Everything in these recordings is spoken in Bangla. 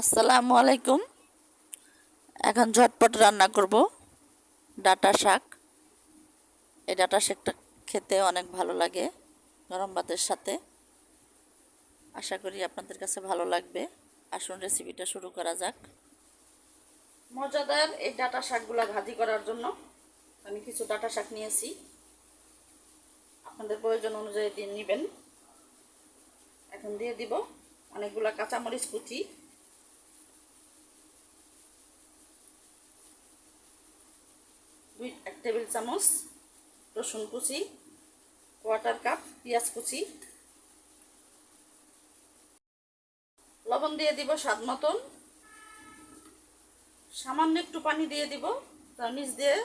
আসসালামু আলাইকুম। এখন ঝটপট রান্না করব। ডাটা শাক। এই ডাটা শাকটা খেতে অনেক ভালো লাগে গরম ভাতের সাথে। আশা করি আপনাদের কাছে ভালো লাগবে। আসুন রেসিপিটা শুরু করা যাক। মজাদার এই ডাটা শাকগুলো ভাজি করার জন্য আমি কিছু ডাটা শাক নিয়েছি। আপনাদের প্রয়োজন অনুযায়ী দিয়ে নেবেন। এখন দিয়ে দিব অনেকগুলো কাঁচামরিচ কুচি। এক টেবিল চামচ রসুন কুচি কোয়াটার কাপ পেঁয়াজ কুচি। লবণ দিয়ে দিব স্বাদ মতন। সামান্য একটু পানি দিয়ে দিব, তার নিচ দিয়ে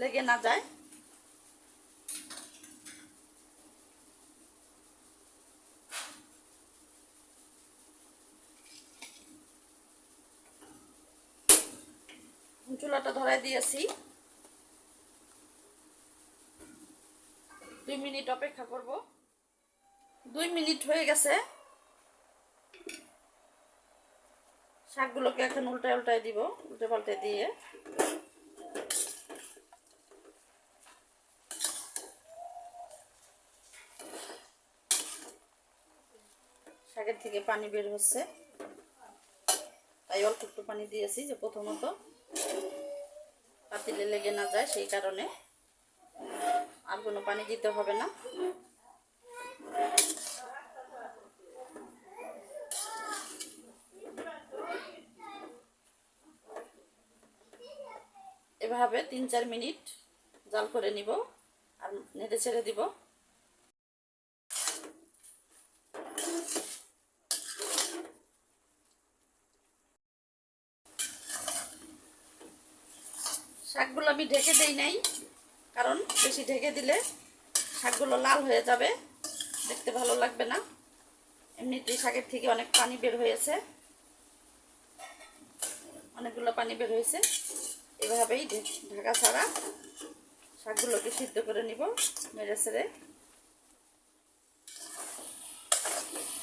লেগে না যায়। চুলাটা ধরাই দিয়েছি। দুই মিনিট অপেক্ষা করব। দুই মিনিট হয়ে গেছে। শাকগুলোকে এখন উল্টায় উল্টায় দিব, উল্টে পাল্টে দিয়ে। শাকের থেকে পানি বের হচ্ছে। তাই অল্প একটু পানি দিয়েছি যে প্রথমত। পাতিলে লেগে না যায় সেই কারণে। কোনো পানি দিতে হবে না। এভাবে তিন চার মিনিট জাল করে নিব আর নেড়ে ছেড়ে দিব। শাকগুলো আমি ঢেকে দেই নাই। কারণ বেশি ঢেকে দিলে শাকগুলো লাল হয়ে যাবে। দেখতে ভালো লাগবে না। এমনিতেই শাকের থেকে অনেক পানি বের হয়েছে। অনেকগুলো পানি বের হয়েছে। এভাবেই ঢাকা ছাড়া শাকগুলোকে সিদ্ধ করে নিব মেরে সেরে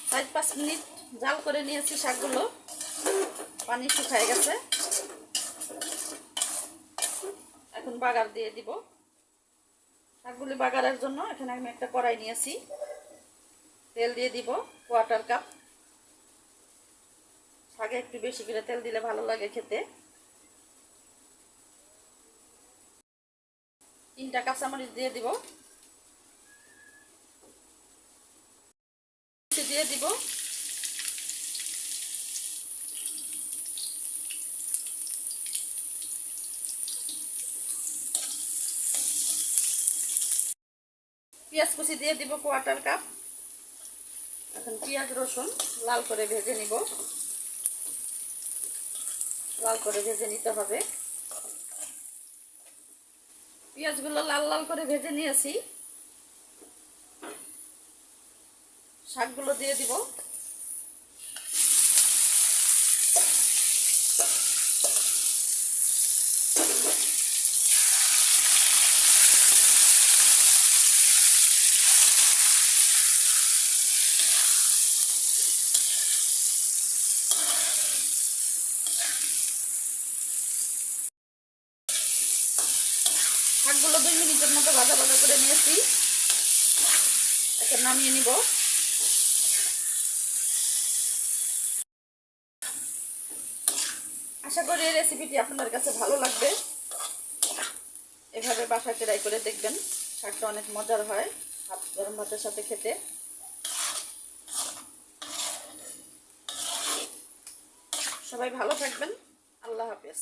চার পাঁচ মিনিট জাল করে নিয়েছি শাকগুলো। পানি শুকায় গেছে। এখন বাগার দিয়ে দিব। শাকগুলি বাগারের জন্য এখানে আমি একটা কড়াই নিয়েছি। তেল দিয়ে দিব কোয়াটার কাপ শাকে একটু বেশি করে তেল দিলে ভালো লাগে খেতে। তিনটা কাঁচামরিচ দিয়ে দিব। দিয়ে দিব পেঁয়াজ কুচি দিয়ে দিব কোয়াটার কাপ এখন পেঁয়াজ, রসুন লাল করে ভেজে নিব। লাল করে ভেজে নিতে হবে। পেঁয়াজগুলো লাল লাল করে ভেজে নিয়েছি। শাকগুলো দিয়ে দিব শাকগুলো দুই মিনিটের মতো ভাজা ভাজা করে নিয়েছি। এখন নামিয়ে নিব। আশা করি এই রেসিপিটি আপনাদের কাছে ভালো লাগবে। এভাবে বাসায় ট্রাই করে দেখবেন শাকটা অনেক মজার হয়, ভাত, গরম ভাতের সাথে খেতে। সবাই ভালো থাকবেন। আল্লাহ হাফেজ।